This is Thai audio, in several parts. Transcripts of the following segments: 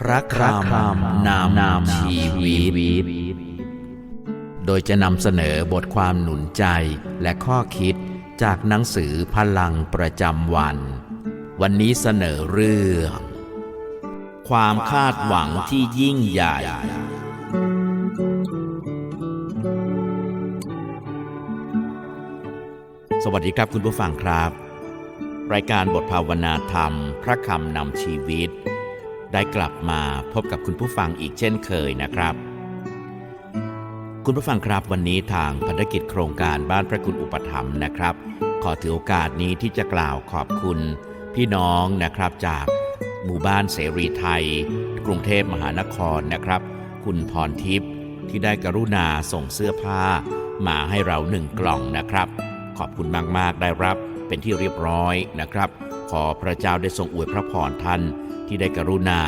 พระคำนามนามชีวิต โดยจะนำเสนอบทความหนุนใจและข้อคิดจากหนังสือพลังประจำวัน วันนี้เสนอเรื่อง ความคาดหวังที่ยิ่งใหญ่ สวัสดีครับคุณผู้ฟังครับ รายการบทภาวนาธรรม พระคำนำชีวิต ได้กลับมาพบกับคุณผู้ฟังอีกเช่นเคยนะครับ คุณผู้ฟังครับวันนี้ทางพันธกิจโครงการบ้านพระคุณอุปถัมภ์นะครับ ขอถือโอกาสนี้ที่จะกล่าวขอบคุณพี่น้องนะครับจากหมู่บ้านเสรีไทย กรุงเทพมหานครนะครับ คุณพรทิพย์ที่ได้กรุณาส่งเสื้อผ้า มาให้เราหนึ่งกล่องนะครับ ขอบคุณมาก ๆ ได้รับเป็นที่เรียบร้อยนะครับ ขอพระเจ้าได้ทรงอวยพระพรท่าน ที่ได้กรุณา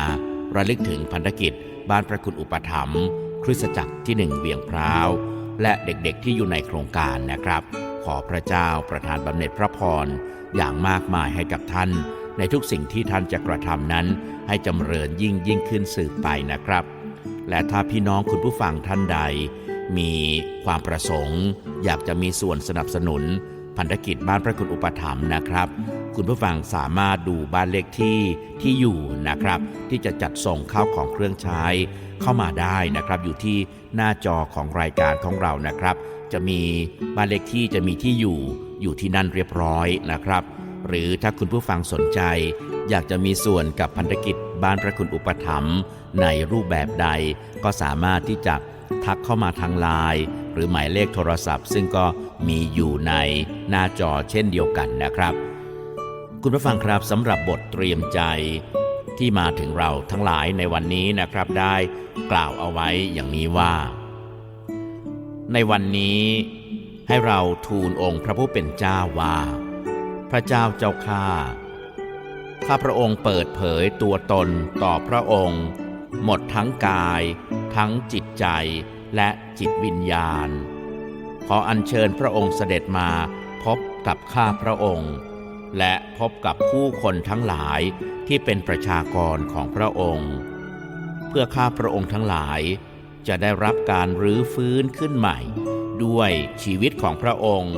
ระลึกถึงพันธกิจ บ้านพระคุณอุปถัมภ์คริสตจักรที่หนึ่งเวียงพร้าว และเด็กๆที่อยู่ในโครงการนะครับ ขอพระเจ้าประทานบำเหน็จพระพร อย่างมากมายให้กับท่าน ในทุกสิ่งที่ท่านจะกระทำนั้น ให้จำเริญยิ่งยิ่งขึ้นสืบไปนะครับ และถ้าพี่น้องคุณผู้ฟังท่านใด มีความประสงค์ อยากจะมีส่วนสนับสนุน พันธกิจบ้านพระคุณอุปถัมภ์นะครับ คุณผู้ฟังสามารถดูบ้านเลขที่ที่อยู่นะครับ ที่จะจัดส่งข้าวของเครื่องใช้ เข้ามาได้นะครับ อยู่ที่หน้าจอของรายการของเรานะครับ จะมีบ้านเลขที่จะมีที่อยู่อยู่ที่นั่นเรียบร้อยนะครับ หรือถ้าคุณผู้ฟังสนใจ อยากจะมีส่วนกับพันธกิจบ้านพระคุณอุปถัมภ์ในรูปแบบใด ก็สามารถที่จะทักเข้ามาทางไลน์หรือหมายเลขโทรศัพท์ ซึ่งก็ มีอยู่ในหน้าจอเช่นเดียวกันนะครับ คุณผู้ฟังครับสำหรับบทเตรียมใจที่มาถึงเราทั้งหลายในวันนี้นะครับได้กล่าวเอาไว้อย่างนี้ว่า ในวันนี้ให้เราทูลองค์พระผู้เป็นเจ้าว่า พระเจ้าเจ้าข้าข้าพระองค์เปิดเผยตัวตนต่อพระองค์ หมดทั้งกาย ทั้งจิตใจและจิตวิญญาณ ขออัญเชิญพระองค์เสด็จมาพบกับข้าพระองค์ และพบกับผู้คนทั้งหลายที่เป็นประชากรของพระองค์ เพื่อข้าพระองค์ทั้งหลายจะได้รับการรื้อฟื้นขึ้นใหม่ ด้วยชีวิตของพระองค์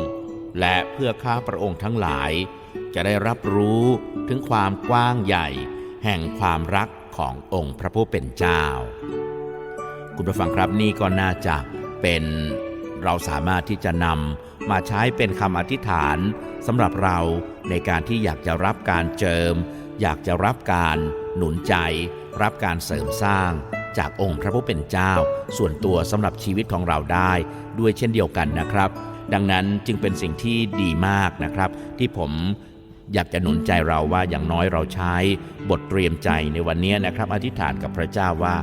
และเพื่อข้าพระองค์ทั้งหลาย จะได้รับรู้ถึงความกว้างใหญ่ แห่งความรักขององค์พระผู้เป็นเจ้า คุณผู้ฟังครับนี่ก็น่าจะเป็น เราสามารถที่จะนำมาใช้เป็นคำอธิษฐานสำหรับเราในการที่อยากจะรับการเจิม อยากจะรับการหนุนใจ รับการเสริมสร้าง จากองค์พระผู้เป็นเจ้า ส่วนตัวสำหรับชีวิตของเราได้ด้วยเช่นเดียวกันนะครับ ดังนั้นจึงเป็นสิ่งที่ดีมากนะครับ ที่ผมอยากจะหนุนใจเราว่าอย่างน้อยเราใช้บทเตรียมใจในวันนี้นะครับ อธิษฐานกับพระเจ้าว่า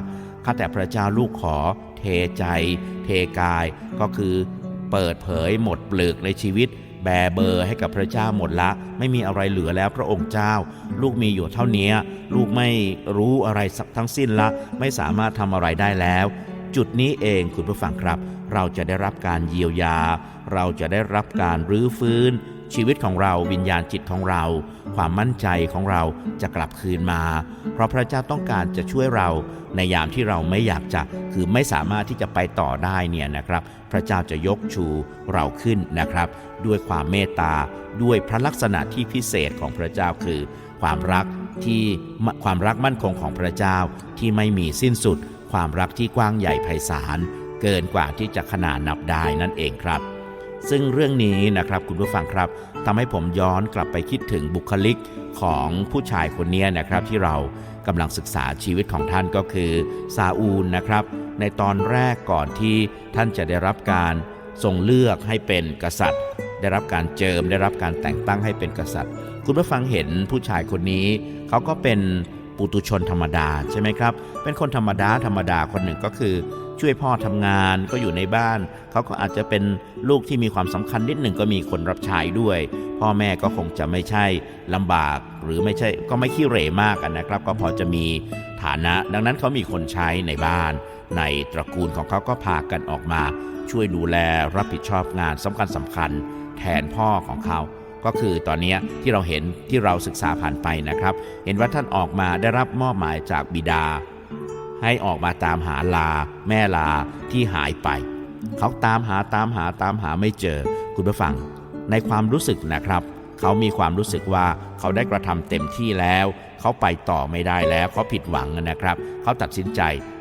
ข้าแต่พระเจ้าลูกขอ ใจ เทกาย ก็คือเปิดเผยหมดเปลือกในชีวิต แบเบอร์ให้กับพระเจ้าหมดละ ไม่มีอะไรเหลือแล้วพระองค์เจ้า ลูกมีอยู่เท่านี้ ลูกไม่รู้อะไรสักทั้งสิ้นละ ไม่สามารถทำอะไรได้แล้ว จุดนี้เองคุณผู้ฟังครับ เราจะได้รับการเยียวยา เราจะได้รับการรื้อฟื้น ชีวิตของเราวิญญาณจิตของเรา ความมั่นใจของเราจะกลับคืนมา เพราะพระเจ้าต้องการจะช่วยเราในยามที่เราไม่อยากจะคือไม่สามารถที่จะไปต่อได้เนี่ยนะครับ พระเจ้าจะยกชูเราขึ้นนะครับ ด้วยความเมตตาด้วยพระลักษณะที่พิเศษของพระเจ้าคือ ความรักที่ความรักมั่นคงของพระเจ้าที่ไม่มีสิ้นสุด ความรักที่กว้างใหญ่ไพศาลเกินกว่าที่จะขนาดนับได้นั่นเองครับ ซึ่งเรื่องนี้นะครับคุณผู้ฟังครับทำให้ผมย้อนกลับไปคิดถึงบุคลิกของผู้ชายคนนี้นะครับที่เรากำลังศึกษาชีวิตของท่านก็คือซาอูลนะครับ ในตอนแรกก่อนที่ท่านจะได้รับการทรงเลือกให้เป็นกษัตริย์ ได้รับการเจิมได้รับการแต่งตั้งให้เป็นกษัตริย์ คุณผู้ฟังเห็นผู้ชายคนนี้เขาก็เป็นปุตุชนธรรมดาใช่ไหมครับ เป็นคนธรรมดาธรรมดาคนหนึ่งก็คือ ช่วยพ่อทำงานก็อยู่ในบ้าน เขาก็อาจจะเป็นลูกที่มีความสำคัญนิดหนึ่งก็มีคนรับใช้ด้วย พ่อแม่ก็คงจะไม่ใช่ลำบาก หรือไม่ใช่ก็ไม่ขี้เหร่มากนะครับ ก็พอจะมีฐานะ ดังนั้นเขามีคนใช้ในบ้าน ในตระกูลของเขาก็พากันออกมา ช่วยดูแลรับผิดชอบงานสำคัญสำคัญ แทนพ่อของเขาก็คือตอนนี้ที่เราเห็นที่เราศึกษาผ่านไปนะครับ เห็นว่าท่านออกมาได้รับมอบหมายจากบิดา ให้ออกมาตามหาลา แม่ลาที่หายไป เขาตามหาตามหาตามหาไม่เจอ คุณผู้ฟัง ในความรู้สึกนะครับ เขามีความรู้สึกว่าเขาได้กระทำเต็มที่แล้ว เขาไปต่อไม่ได้แล้วเขาผิดหวังนะครับ เขาตัดสินใจ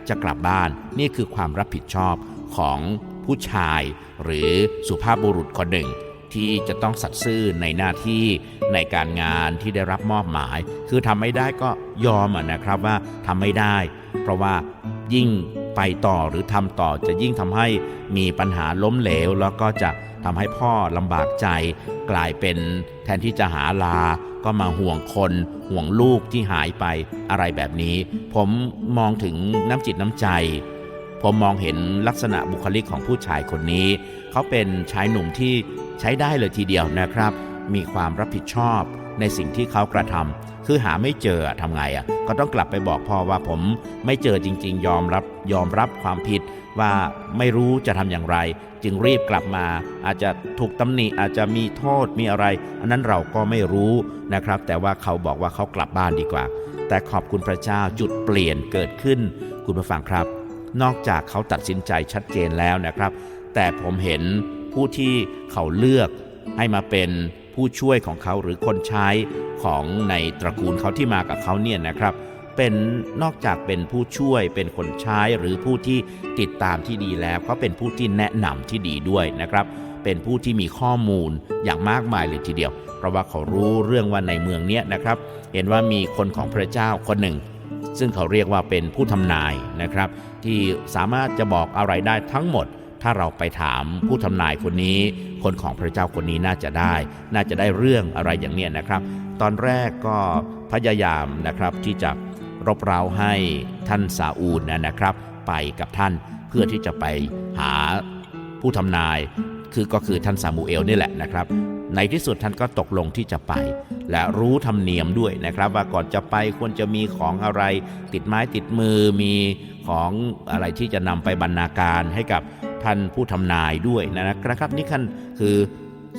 จะกลับบ้าน นี่คือความรับผิดชอบของผู้ชาย หรือสุภาพบุรุษคนหนึ่ง ที่จะต้องสัตย์ซื่อในหน้าที่ ในการงานที่ได้รับมอบหมาย คือทำไม่ได้ก็ยอมนะครับว่าทำไม่ได้ เพราะว่ายิ่งไปต่อหรือทำต่อจะยิ่งทำให้มีปัญหาล้มเหลว แล้วก็จะทำให้พ่อลำบากใจ กลายเป็นแทนที่จะหาลา ก็มาห่วงคน ห่วงลูกที่หายไปอะไรแบบนี้ ผมมองถึงน้ำจิตน้ำใจ ผมมองเห็นลักษณะบุคลิกของผู้ชายคนนี้ เขาเป็นชายหนุ่มที่ใช้ได้เลยทีเดียวนะครับ มีความรับผิดชอบในสิ่งที่เขากระทำคือหาไม่เจอทำไงอะก็ต้องกลับไปบอกพ่อว่าผมไม่เจอจริง ๆ ยอมรับยอมรับความผิดว่าไม่รู้จะทำอย่างไร จึงรีบกลับมา อาจจะถูกตำหนิอาจจะมีโทษมีอะไร อันนั้นเราก็ไม่รู้นะครับ แต่ว่าเขาบอกว่าเขากลับบ้านดีกว่า แต่ขอบคุณพระเจ้าจุดเปลี่ยนเกิดขึ้น คุณผู้ฟังครับ นอกจากเขาตัดสินใจชัดเจนแล้วนะครับ แต่ผมเห็นผู้ที่เขาเลือกให้มาเป็น ผู้ช่วยของเขาหรือคนใช้ของในตระกูลเขาที่มากับเขาเนี่ยนะครับ เป็นนอกจากเป็นผู้ช่วยเป็นคนใช้หรือผู้ที่ติดตามที่ดีแล้วเขาเป็นผู้ที่แนะนำที่ดีด้วยนะครับ เป็นผู้ที่มีข้อมูลอย่างมากมายเลยทีเดียว เพราะว่าเขารู้เรื่องว่าในเมืองเนี้ยนะครับ เห็นว่ามีคนของพระเจ้าคนหนึ่งซึ่งเขาเรียกว่าเป็นผู้ทำนายนะครับ ที่สามารถจะบอกอะไรได้ทั้งหมด ถ้าเราไปถามผู้ทำนายคนนี้ คนของพระเจ้าคนนี้น่าจะได้ น่าจะได้เรื่องอะไรอย่างเนี้ยนะครับ ตอนแรกก็พยายามนะครับที่จะรบเร้าให้ท่านซาอูลนะนะครับ ไปกับท่านเพื่อที่จะไปหาผู้ทำนาย คือก็คือท่านซามูเอลนี่แหละนะครับ ในที่สุดท่านก็ตกลงที่จะไป และรู้ธรรมเนียมด้วยนะครับ ว่าก่อนจะไปควรจะมีของอะไร ติดไม้ติดมือมีของอะไรที่จะนำไปบรรณาการให้กับ ท่านผู้ทำนายด้วยนะครับนี่คันคือ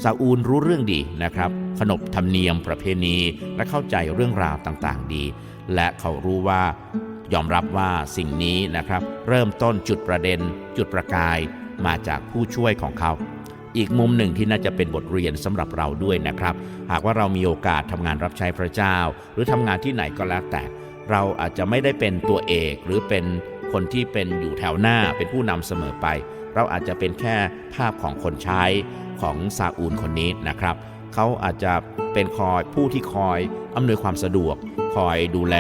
ซาอูลรู้เรื่องดีนะครับ ขนบธรรมเนียมประเพณีและเข้าใจเรื่องราวต่างๆดี และเขารู้ว่ายอมรับว่าสิ่งนี้นะครับ เริ่มต้นจุดประเด็น จุดประกายมาจากผู้ช่วยของเขา อีกมุมหนึ่งที่น่าจะเป็นบทเรียนสำหรับเราด้วยนะครับ หากว่าเรามีโอกาสทำงานรับใช้พระเจ้า หรือทำงานที่ไหนก็แล้วแต่ เราอาจจะไม่ได้เป็นตัวเอกหรือเป็นคนที่เป็นอยู่แถวหน้าเป็นผู้นำเสมอไป เราอาจจะเป็นแค่ภาพของคนใช้ของซาอูลคนนี้นะครับ เขาอาจจะเป็นคอยผู้ที่คอยอำนวยความสะดวก คอยดูแล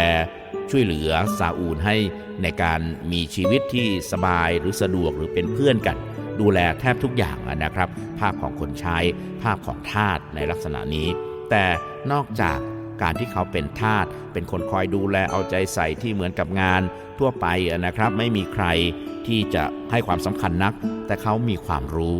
ช่วยเหลือซาอูลให้ในการมีชีวิตที่สบายหรือสะดวกหรือเป็นเพื่อนกัน ดูแลแทบทุกอย่างนะครับ ภาพของคนใช้ ภาพของทาสในลักษณะนี้ แต่นอกจาก การที่เขาเป็นทาสเป็นคนคอยดูแลเอาใจใส่ที่เหมือนกับงาน ทั่วไปนะครับ ไม่มีใครที่จะให้ความสำคัญนัก แต่เขามีความรู้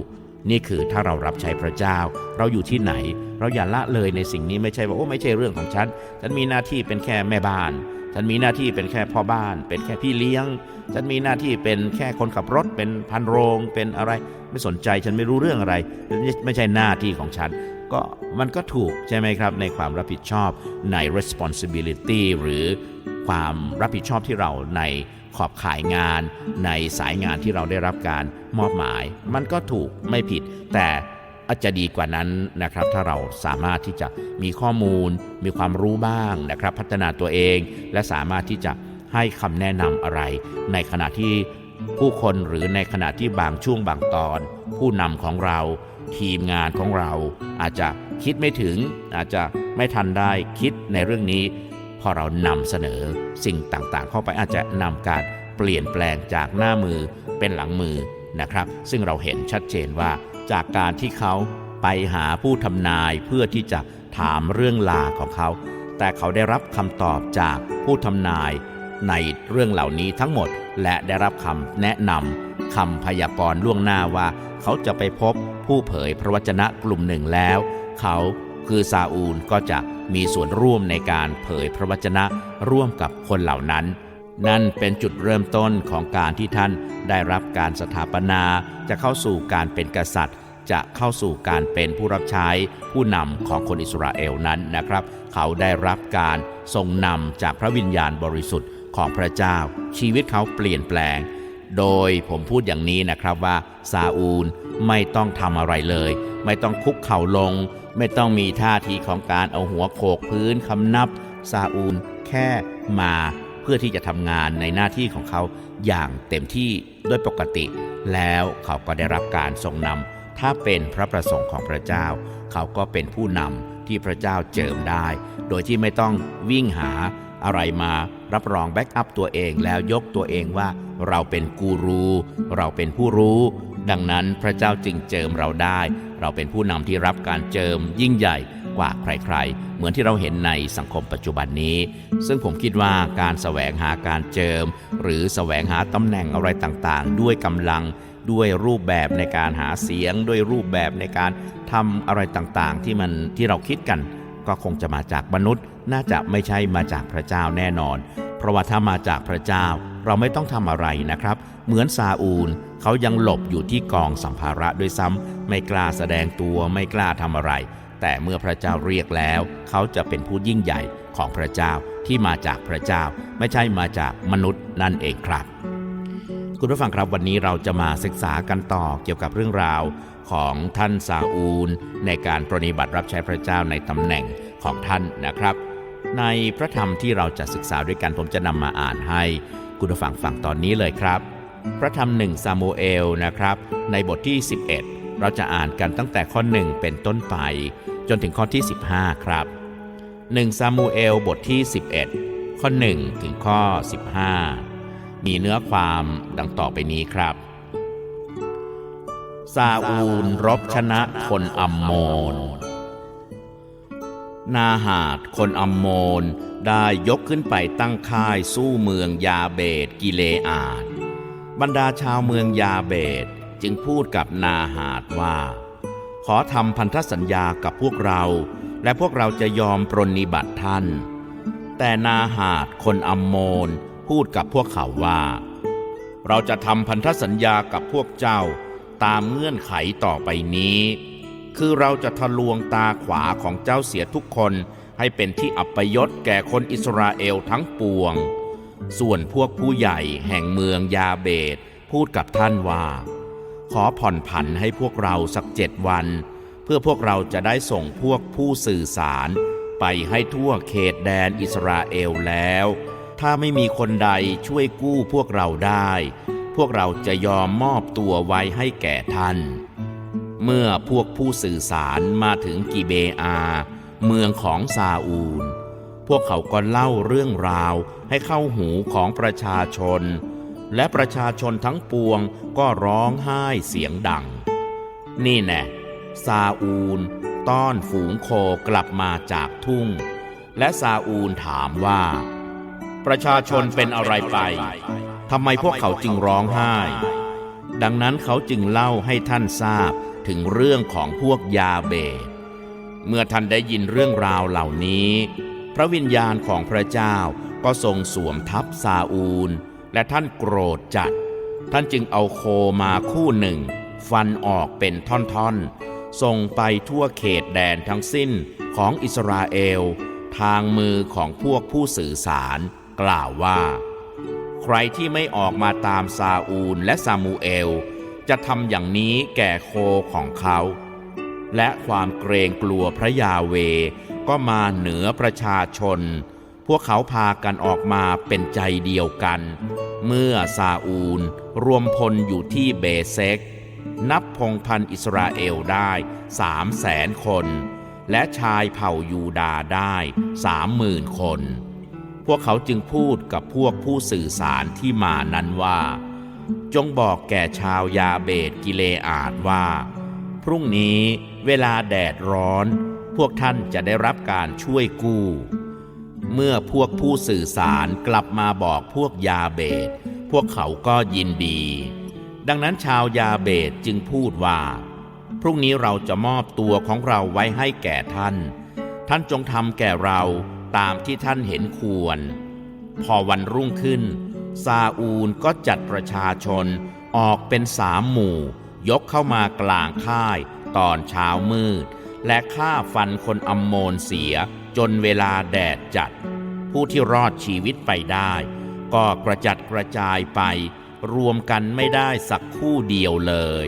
นี่คือถ้าเรารับใช้พระเจ้า เราอยู่ที่ไหน เราอย่าละเลยในสิ่งนี้ไม่ใช่ว่าโอ้ไม่ใช่เรื่องของฉันฉันมีหน้าที่เป็นแค่แม่บ้านฉันมีหน้าที่เป็นแค่พ่อบ้าน เป็นแค่พี่เลี้ยง ฉันมีหน้าที่เป็นแค่คนขับรถ เป็นพันโรง เป็นอะไร ไม่สนใจ ฉันไม่รู้เรื่องอะไร ไม่ใช่หน้าที่ของฉัน ก็มันก็ถูกใช่ไหมครับ ในความรับผิดชอบใน responsibility หรือความรับผิดชอบที่เราในขอบข่ายงาน ในสายงานที่เราได้รับการมอบหมาย มันก็ถูกไม่ผิด แต่อาจจะดีกว่านั้นนะครับ ถ้าเราสามารถที่จะมีข้อมูล มีความรู้บ้างนะครับ พัฒนาตัวเอง และสามารถที่จะให้คำแนะนำอะไร ในขณะที่ผู้คนหรือในขณะที่บางช่วงบางตอน ผู้นำของเรา ทีมงานของเรา อาจจะคิดไม่ถึง อาจจะไม่ทันได้คิดในเรื่องนี้ พอเรานำเสนอสิ่งต่างๆ เข้าไปอาจจะนำการเปลี่ยนแปลงจากหน้ามือเป็นหลังมือนะครับ ซึ่งเราเห็นชัดเจนว่าจากการที่เขาไปหาผู้ทำนายเพื่อที่จะถามเรื่องลาของเขา แต่เขาได้รับคำตอบจากผู้ทำนายในเรื่องเหล่านี้ทั้งหมด และได้รับคำแนะนำ คำพยากรณ์ล่วงหน้าว่า เขาจะไปพบผู้เผยพระวจนะกลุ่มหนึ่งแล้ว เขาคือซาอูลก็จะมีส่วนร่วมในการเผยพระวจนะร่วมกับคนเหล่านั้น นั่นเป็นจุดเริ่มต้นของการที่ท่านได้รับการสถาปนา จะเข้าสู่การเป็นกษัตริย์ จะเข้าสู่การเป็นผู้รับใช้ผู้นำของคนอิสราเอลนั้นนะครับ เขาได้รับการทรงนำจากพระวิญญาณบริสุทธิ์ของพระเจ้า ชีวิตเขาเปลี่ยนแปลง โดยผมพูดอย่างนี้นะครับว่าซาอูลไม่ต้องทำอะไรเลย ไม่ต้องคุกเข่าลง ไม่ต้องมีท่าทีของการเอาหัวโขกพื้นคำนับซาอูลแค่มาเพื่อที่จะทำงานในหน้าที่ของเขาอย่างเต็มที่ด้วยปกติ แล้วเขาก็ได้รับการทรงนำถ้าเป็นพระประสงค์ของพระเจ้า เขาก็เป็นผู้นำที่พระเจ้าเจิมได้ โดยที่ไม่ต้องวิ่งหา อะไรมารับรองแบ็กอัพตัวเองแล้วยกตัวเองว่าเราเป็นกูรู เราเป็นผู้รู้ ดังนั้นพระเจ้าจึงเจิมเราได้ เราเป็นผู้นำที่รับการเจิมยิ่งใหญ่กว่าใครๆ เหมือนที่เราเห็นในสังคมปัจจุบันนี้ ซึ่งผมคิดว่าการแสวงหาการเจิม หรือแสวงหาตำแหน่งอะไรต่างๆ ด้วยกำลังด้วยรูปแบบในการหาเสียง ด้วยรูปแบบในการทำอะไรต่างๆ ที่มันที่เราคิดกัน ก็คงจะมาจากมนุษย์ น่าจะไม่ใช่มาจากพระเจ้าแน่นอน เพราะว่าถ้ามาจากพระเจ้าเราไม่ต้องทำอะไรนะครับ เหมือนซาอูลเขายังหลบอยู่ที่กองสัมภาระด้วยซ้ำไม่กล้าแสดงตัวไม่กล้าทำอะไร แต่เมื่อพระเจ้าเรียกแล้ว เขาจะเป็นผู้ยิ่งใหญ่ของพระเจ้าที่มาจากพระเจ้า ไม่ใช่มาจากมนุษย์นั่นเองครับ คุณผู้ฟังครับวันนี้เราจะมาศึกษากันต่อเกี่ยวกับเรื่องราวของท่านซาอูล ในการปรนิบัติรับใช้พระเจ้าในตำแหน่งของท่านนะครับ ในพระธรรมที่เราจะศึกษาด้วยกันผมจะนำมาอ่านให้ คุณผู้ฟังฟังตอนนี้เลยครับ พระธรรมหนึ่งซามูเอลนะครับ ในบทที่ 11 เราจะอ่านกันตั้งแต่ข้อ 1 เป็นต้นไป จนถึงข้อที่ 15 ครับ1ซามูเอลบทที่ 11 ข้อ 1 ถึงข้อ 15 มีเนื้อความดังต่อไปนี้ครับซาอูลรบชนะคนอัมโมน นาหาดคนอัมโมนได้ยกขึ้นไปตั้งค่ายสู้เมืองยาเบตกิเลอาดบรรดาชาวเมืองยาเบตจึงพูดกับนาหาดว่า ขอทำพันธสัญญากับพวกเรา และพวกเราจะยอมปรนนิบัติท่าน แต่นาหาดคนอัมโมนพูดกับพวกเขาว่า เราจะทำพันธสัญญากับพวกเจ้าตามเงื่อนไขต่อไปนี้ คือเราจะทะลวงตาขวาของเจ้าเสียทุกคนให้เป็นที่อัปยศแก่คนอิสราเอลทั้งปวง ส่วนพวกผู้ใหญ่แห่งเมืองยาเบต พูดกับท่านว่า ขอผ่อนผันให้พวกเราสักเจ็ดวัน เพื่อพวกเราจะได้ส่งพวกผู้สื่อสาร ไปให้ทั่วเขตแดนอิสราเอลแล้ว ถ้าไม่มีคนใดช่วยกู้พวกเราได้ พวกเราจะยอมมอบตัวไว้ให้แก่ท่าน เมื่อพวกผู้สื่อสารมาถึงกิเบอา เมืองของซาอูล พวกเขาก็เล่าเรื่องราวให้เข้าหูของประชาชน และประชาชนทั้งปวงก็ร้องไห้เสียงดัง นี่แน่ซาอูล ต้อนฝูงโคกลับมาจากทุ่ง และซาอูลถามว่า ประชาชนเป็นอะไรไปทำไมพวกเขาจึงร้องไห้ ดังนั้นเขาจึงเล่าให้ท่านทราบ ถึงเรื่องของพวกยาเบ เมื่อท่านได้ยินเรื่องราวเหล่านี้ พระวิญญาณของพระเจ้าก็ทรงสวมทับซาอูล และท่านโกรธจัด ท่านจึงเอาโคมาคู่หนึ่ง ฟันออกเป็นท่อนๆ ส่งไปทั่วเขตแดนทั้งสิ้นของอิสราเอล ทางมือของพวกผู้สื่อสาร กล่าวว่า ใครที่ไม่ออกมาตามซาอูลและซามูเอล จะทำอย่างนี้แก่โคของเขา และความเกรงกลัวพระยาเวก็มาเหนือประชาชน พวกเขาพากันออกมาเป็นใจเดียวกัน เมื่อซาอูลรวมพลอยู่ที่เบเซก นับพงพันอิสราเอลได้สามแสนคน และชายเผ่ายูดาได้สามหมื่นคน พวกเขาจึงพูดกับพวกผู้สื่อสารที่มานั้นว่า จงบอกแก่ชาวยาเบตกิเลอาดว่า พรุ่งนี้เวลาแดดร้อน พวกท่านจะได้รับการช่วยกู้ เมื่อพวกผู้สื่อสารกลับมาบอกพวกยาเบต พวกเขาก็ยินดี ดังนั้นชาวยาเบตจึงพูดว่า พรุ่งนี้เราจะมอบตัวของเราไว้ให้แก่ท่าน ท่านจงทำแก่เราตามที่ท่านเห็นควร พอวันรุ่งขึ้น ซาอูลก็จัดประชาชนออกเป็นสามหมู่ ยกเข้ามากลางค่ายตอนเช้ามืด และฆ่าฟันคนอัมโมนเสียจนเวลาแดดจัด ผู้ที่รอดชีวิตไปได้ ก็กระจัดกระจายไป รวมกันไม่ได้สักคู่เดียวเลย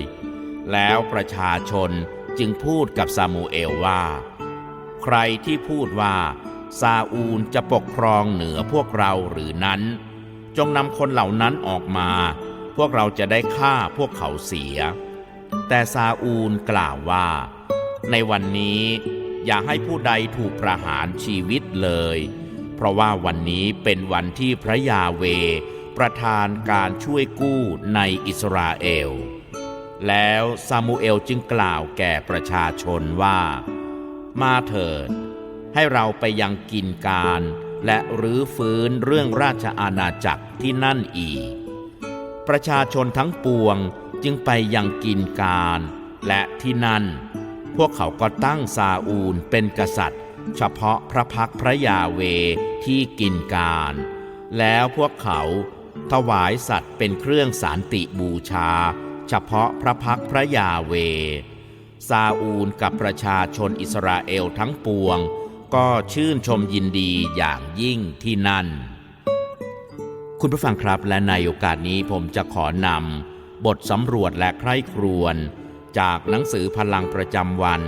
แล้วประชาชนจึงพูดกับซามูเอลว่า ใครที่พูดว่าซาอูลจะปกครองเหนือพวกเราหรือนั้น จงนำคนเหล่านั้นออกมา พวกเราจะได้ฆ่าพวกเขาเสีย แต่ซาอูลกล่าวว่า ในวันนี้อย่าให้ผู้ใดถูกประหารชีวิตเลย เพราะว่าวันนี้เป็นวันที่พระยาเว ประทานการช่วยกู้ในอิสราเอล แล้วซามูเอลจึงกล่าวแก่ประชาชนว่า มาเถิด ให้เราไปยังกินการ และรื้อฟื้นเรื่องราชอาณาจักรที่นั่นอีก ประชาชนทั้งปวงจึงไปยังกินการและที่นั่น พวกเขาก็ตั้งซาอูลเป็นกษัตริย์ เฉพาะพระพักพระยาเวที่กินการ แล้วพวกเขาถวายสัตว์เป็นเครื่องสารติบูชา เฉพาะพระพักพระยาเว ซาอูลกับประชาชนอิสราเอลทั้งปวง ก็ชื่นชมยินดีอย่างยิ่งที่นั่น คุณผู้ฟังครับและในโอกาสนี้ผมจะขอนำบทสำรวจและใคร่ครวญจากหนังสือพลังประจำวัน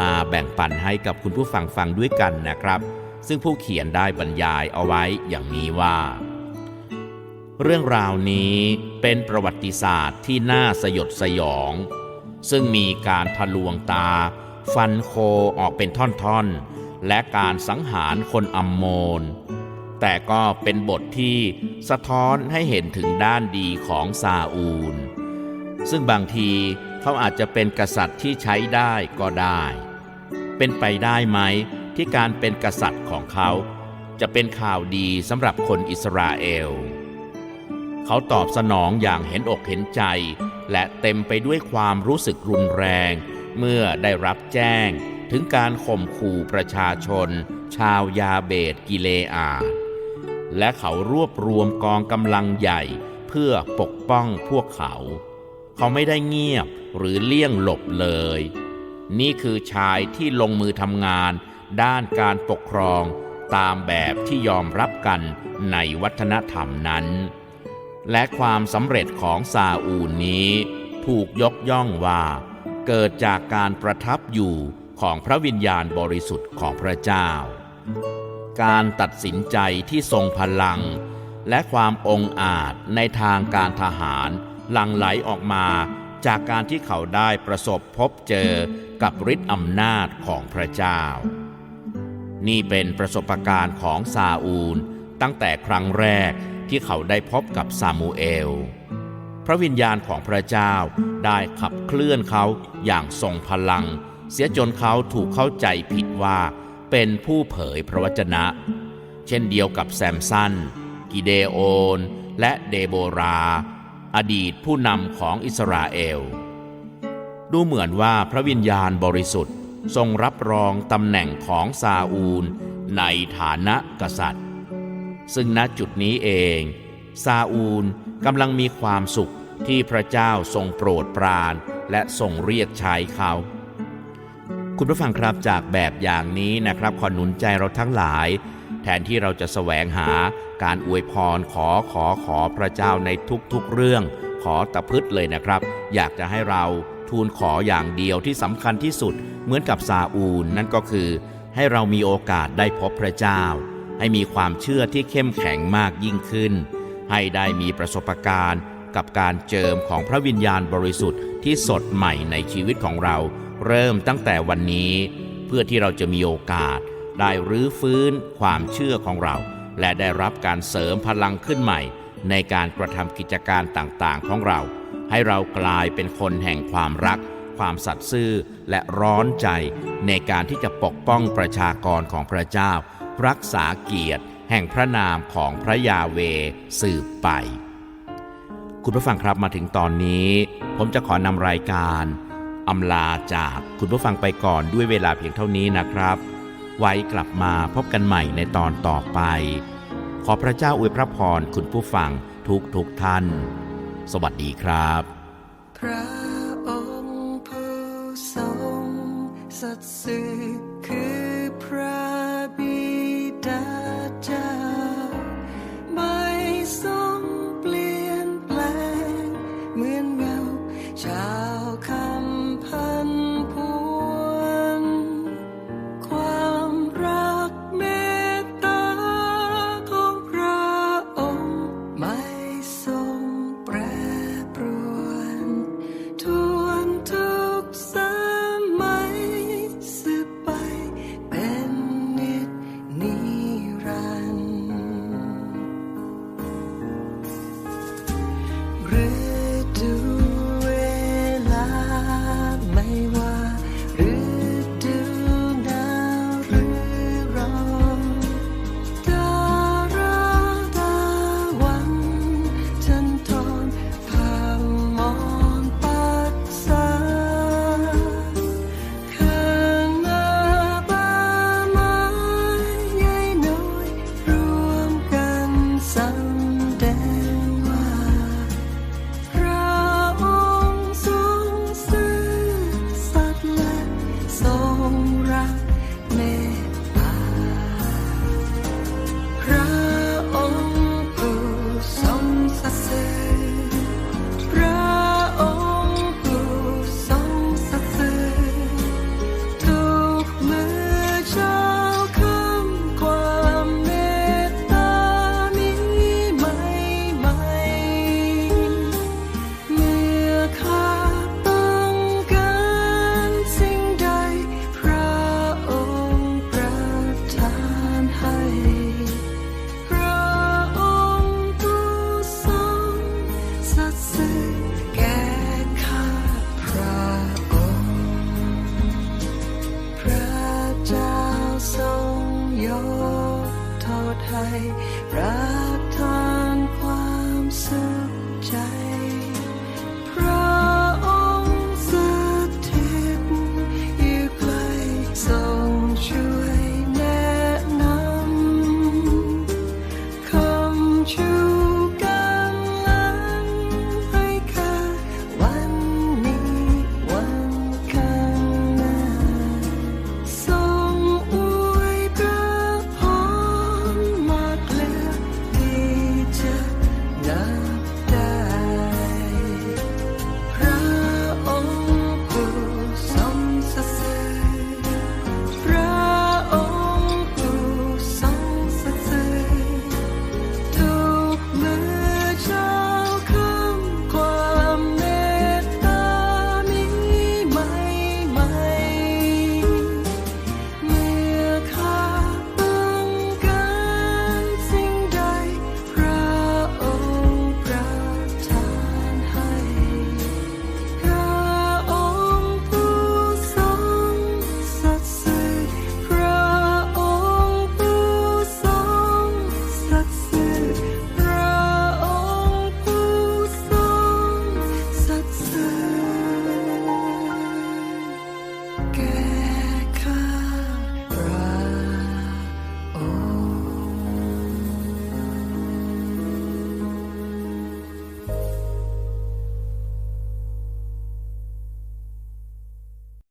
มาแบ่งปันให้กับคุณผู้ฟังฟังด้วยกันนะครับ ซึ่งผู้เขียนได้บรรยายเอาไว้อย่างนี้ว่า เรื่องราวนี้เป็นประวัติศาสตร์ที่น่าสยดสยอง ซึ่งมีการทะลวงตา ฟันโคออกเป็นท่อนๆ และการสังหารคนอัมโมน แต่ก็เป็นบทที่สะท้อนให้เห็นถึงด้านดีของซาอูล ซึ่งบางทีเขาอาจจะเป็นกษัตริย์ที่ใช้ได้ก็ได้ เป็นไปได้ไหมที่การเป็นกษัตริย์ของเขา จะเป็นข่าวดีสำหรับคนอิสราเอล เขาตอบสนองอย่างเห็นอกเห็นใจ และเต็มไปด้วยความรู้สึกรุนแรง เมื่อได้รับแจ้ง ถึงการข่มขู่ประชาชน ชาวยาเบตกิเลอาดและเขารวบรวมกองกำลังใหญ่เพื่อปกป้องพวกเขา เขาไม่ได้เงียบหรือเลี่ยงหลบเลย นี่คือชายที่ลงมือทำงาน ด้านการปกครองตามแบบที่ยอมรับกันในวัฒนธรรมนั้น และความสำเร็จของซาอูนี้ ถูกยกย่องว่า เกิดจากการประทับอยู่ ของพระวิญญาณบริสุทธิ์ของพระเจ้า การตัดสินใจที่ทรงพลัง และความองอาจในทางการทหารหลั่งไหลออกมาจากการที่เขาได้ประสบพบเจอกับฤทธิ์อำนาจของพระเจ้า นี่เป็นประสบการณ์ของซาอูลตั้งแต่ครั้งแรกที่เขาได้พบกับซามูเอล พระวิญญาณของพระเจ้าได้ขับเคลื่อนเขาอย่างทรงพลัง เสียจนเขาถูกเข้าใจผิดว่าเป็นผู้เผยพระวจนะ เช่นเดียวกับแซมสัน กิเดโอน และเดโบรา อดีตผู้นำของอิสราเอล ดูเหมือนว่าพระวิญญาณบริสุทธิ์ทรงรับรองตำแหน่งของซาอูลในฐานะกษัตริย์ ซึ่งณจุดนี้เอง ซาอูลกำลังมีความสุขที่พระเจ้าทรงโปรดปรานและทรงเรียกใช้เขา คุณผู้ฟังครับจากแบบอย่างนี้นะครับขอหนุนใจเราทั้งหลาย แทนที่เราจะแสวงหาการอวยพรขอขอขอพระเจ้าในทุกๆเรื่อง ขอตะพึดเลยนะครับ อยากจะให้เราทูลขออย่างเดียวที่สำคัญที่สุดเหมือนกับซาอูลนั่นก็คือ ให้เรามีโอกาสได้พบพระเจ้า ให้มีความเชื่อที่เข้มแข็งมากยิ่งขึ้น ให้ได้มีประสบการณ์ กับการเจิมของพระวิญญาณบริสุทธิ์ที่สดใหม่ในชีวิตของเรา เริ่มตั้งแต่วันนี้ เพื่อที่เราจะมีโอกาส ได้รื้อฟื้นความเชื่อของเรา และได้รับการเสริมพลังขึ้นใหม่ ในการกระทำกิจการต่างๆ ของเรา ให้เรากลายเป็นคนแห่งความรัก ความสัตย์ซื่อและร้อนใจ ในการที่จะปกป้องประชากรของพระเจ้า รักษาเกียรติ แห่งพระนามของพระยาเวสืบไปคุณผู้ฟังครับมาถึงตอนนี้ ผมจะขอนำรายการ อำลาจากคุณผู้ฟังไปก่อนด้วยเวลาเพียงเท่านี้นะครับ ไว้กลับมาพบกันใหม่ในตอนต่อไป ขอพระเจ้าอวยพระพรคุณผู้ฟังทุกทุกท่าน สวัสดีครับ พระองค์ผู้ทรงสัตย์